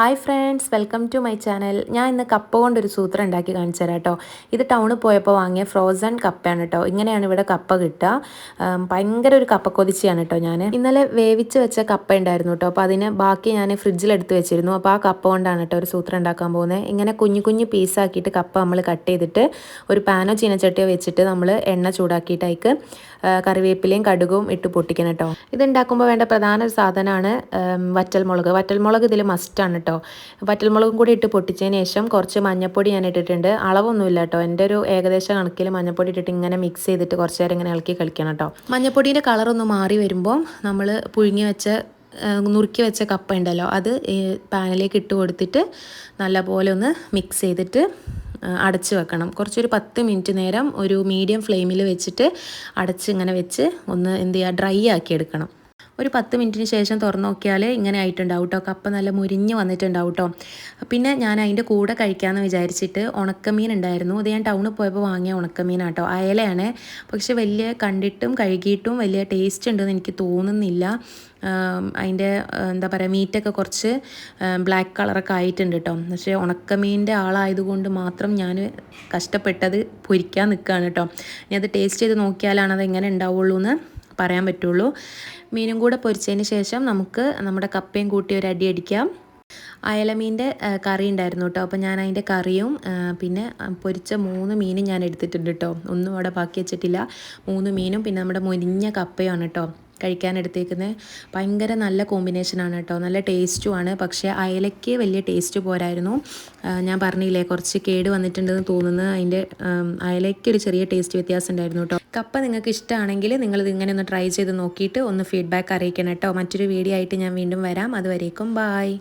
Hi friends welcome to my channel. ഞാൻ ഇന്ന് കപ്പ കൊണ്ടൊരു സൂത്രം ഉണ്ടാക്കി കാണിച്ചു തരാം കേട്ടോ. ഇത് ടൗണിൽ പോയപ്പോൾ വാങ്ങിയ ഫ്രോസൺ കപ്പയാണ് കേട്ടോ. ഇങ്ങനെയാണ് ഇവിടെ കപ്പ കിട്ടുക. ഭയങ്കര ഒരു കപ്പ കൊതിച്ചിയാണ് കേട്ടോ ഞാൻ ഇന്നലെ വേവിച്ച് വെച്ച കപ്പ ഉണ്ടായിരുന്നു കേട്ടോ. അപ്പോൾ അതിന് ബാക്കി ഞാൻ ഫ്രിഡ്ജിലെടുത്ത് വെച്ചിരുന്നു. അപ്പോൾ ആ കപ്പ കൊണ്ടാണ് കേട്ടോ ഒരു സൂത്രം ഉണ്ടാക്കാൻ പോകുന്നത് ഇങ്ങനെ കുഞ്ഞു കുഞ്ഞു പീസാക്കിയിട്ട് കപ്പ നമ്മൾ കട്ട് ചെയ്തിട്ട് ഒരു പാനോ ചീനച്ചട്ടിയോ വെച്ചിട്ട് നമ്മൾ എണ്ണ ചൂടാക്കിയിട്ട് അതിക്ക് കറിവേപ്പിലയും കടുകും ഇട്ട് പൊട്ടിക്കണം കേട്ടോ. ഇതുണ്ടാക്കുമ്പോൾ വേണ്ട പ്രധാന സാധനമാണ് വറ്റൽമുളക്. വറ്റൽമുളക് ഇതിൽ മസ്റ്റാണ് കേട്ടോ. വറ്റൽമുളകും കൂടി ഇട്ട് പൊട്ടിച്ചതിന് ശേഷം കുറച്ച് മഞ്ഞപ്പൊടി ഞാൻ ഇട്ടിട്ടുണ്ട്. അളവൊന്നുമില്ല കേട്ടോ. എന്റെ ഒരു ഏകദേശ കണക്കിൽ മഞ്ഞപ്പൊടി ഇട്ടിട്ട് ഇങ്ങനെ മിക്സ് ചെയ്തിട്ട് കുറച്ച് നേരം ഇങ്ങനെ ഇളക്കി കളിക്കണം കേട്ടോ. മഞ്ഞപ്പൊടിന്റെ കളറൊന്ന് മാറി വരുമ്പോൾ നമ്മൾ പുഴുങ്ങി വെച്ച നുറുക്കി വെച്ച കപ്പ ഉണ്ടല്ലോ അത് പാനിലേക്ക് ഇട്ട് കൊടുത്തിട്ട് നല്ലപോലെ ഒന്ന് മിക്സ് ചെയ്തിട്ട് അടച്ച് വെക്കണം. കുറച്ചൊരു പത്ത് മിനിറ്റ് നേരം ഒരു മീഡിയം ഫ്ലെയിമിൽ വെച്ചിട്ട് അടച്ച് ഇങ്ങനെ വെച്ച് ഒന്ന് എന്ത് ചെയ്യുക ഡ്രൈ ആക്കി എടുക്കണം. ഒരു പത്ത് മിനിറ്റിന് ശേഷം തുറന്നു നോക്കിയാൽ ഇങ്ങനെ ആയിട്ടുണ്ടാവും കേട്ടോ കപ്പ നല്ല മുരിഞ്ഞ് വന്നിട്ടുണ്ടാവും കേട്ടോ പിന്നെ ഞാൻ അതിന്റെ കൂടെ കഴിക്കാമെന്ന് വിചാരിച്ചിട്ട് ഉണക്കമീൻ ഉണ്ടായിരുന്നു. അത് ഞാൻ ടൗണിൽ പോയപ്പോൾ വാങ്ങിയ ഉണക്കമീനാട്ടോ അയലയാണ്. പക്ഷെ വലിയ കണ്ടിട്ടും കഴുകിയിട്ടും വലിയ ടേസ്റ്റ് ഉണ്ടെന്ന് എനിക്ക് തോന്നുന്നില്ല. അതിന്റെ എന്താ പറയുക മീറ്റൊക്കെ കുറച്ച് ബ്ലാക്ക് കളറൊക്കെ ആയിട്ടുണ്ട് കേട്ടോ പക്ഷേ ഉണക്കമീന്റെ ആളായതുകൊണ്ട് മാത്രം ഞാൻ കഷ്ടപ്പെട്ടത് പൊരിക്കാൻ നിൽക്കുകയാണ് കേട്ടോ ഇനി അത് ടേസ്റ്റ് ചെയ്ത് നോക്കിയാലാണ് അത് എങ്ങനെ ഉണ്ടാവുള്ളൂ എന്ന് പറയാൻ പറ്റുള്ളൂ. മീനും കൂടെ പൊരിച്ചതിന് ശേഷം നമുക്ക് നമ്മുടെ കപ്പയും കൂട്ടി ഒരു അടി അടിക്കാം. അയലമീന്റെ കറി ഉണ്ടായിരുന്നു കേട്ടോ. അപ്പോൾ ഞാൻ അതിന്റെ കറിയും പിന്നെ പൊരിച്ച മൂന്ന് മീനും ഞാൻ എടുത്തിട്ടുണ്ട് കേട്ടോ. ഒന്നും അവിടെ ബാക്കി വെച്ചിട്ടില്ല. മൂന്ന് മീനും പിന്നെ നമ്മുടെ മുരിഞ്ഞ കപ്പയുമാണ് കേട്ടോ. കഴിക്കാൻ എടുത്തേക്കുന്നത് ഭയങ്കര നല്ല കോമ്പിനേഷനാണ് കേട്ടോ. നല്ല ടേസ്റ്റുമാണ് പക്ഷേ അയലയ്ക്ക് വലിയ ടേസ്റ്റ് പോരായിരുന്നു. ഞാൻ പറഞ്ഞില്ലേ കുറച്ച് കേട് വന്നിട്ടുണ്ടെന്ന് തോന്നുന്നു. അതിന്റെ അയലയ്ക്ക് ഒരു ചെറിയ ടേസ്റ്റ് വ്യത്യാസം ഉണ്ടായിരുന്നു കേട്ടോ. കപ്പ നിങ്ങൾക്ക് ഇഷ്ടമാണെങ്കിൽ നിങ്ങൾ ഇതിങ്ങനെ ഒന്ന് ട്രൈ ചെയ്ത് നോക്കിയിട്ട് ഒന്ന് ഫീഡ്ബാക്ക് അറിയിക്കണം കേട്ടോ. മറ്റൊരു വീഡിയോ ആയിട്ട് ഞാൻ വീണ്ടും വരാം. അതുവരേക്കും ബായ്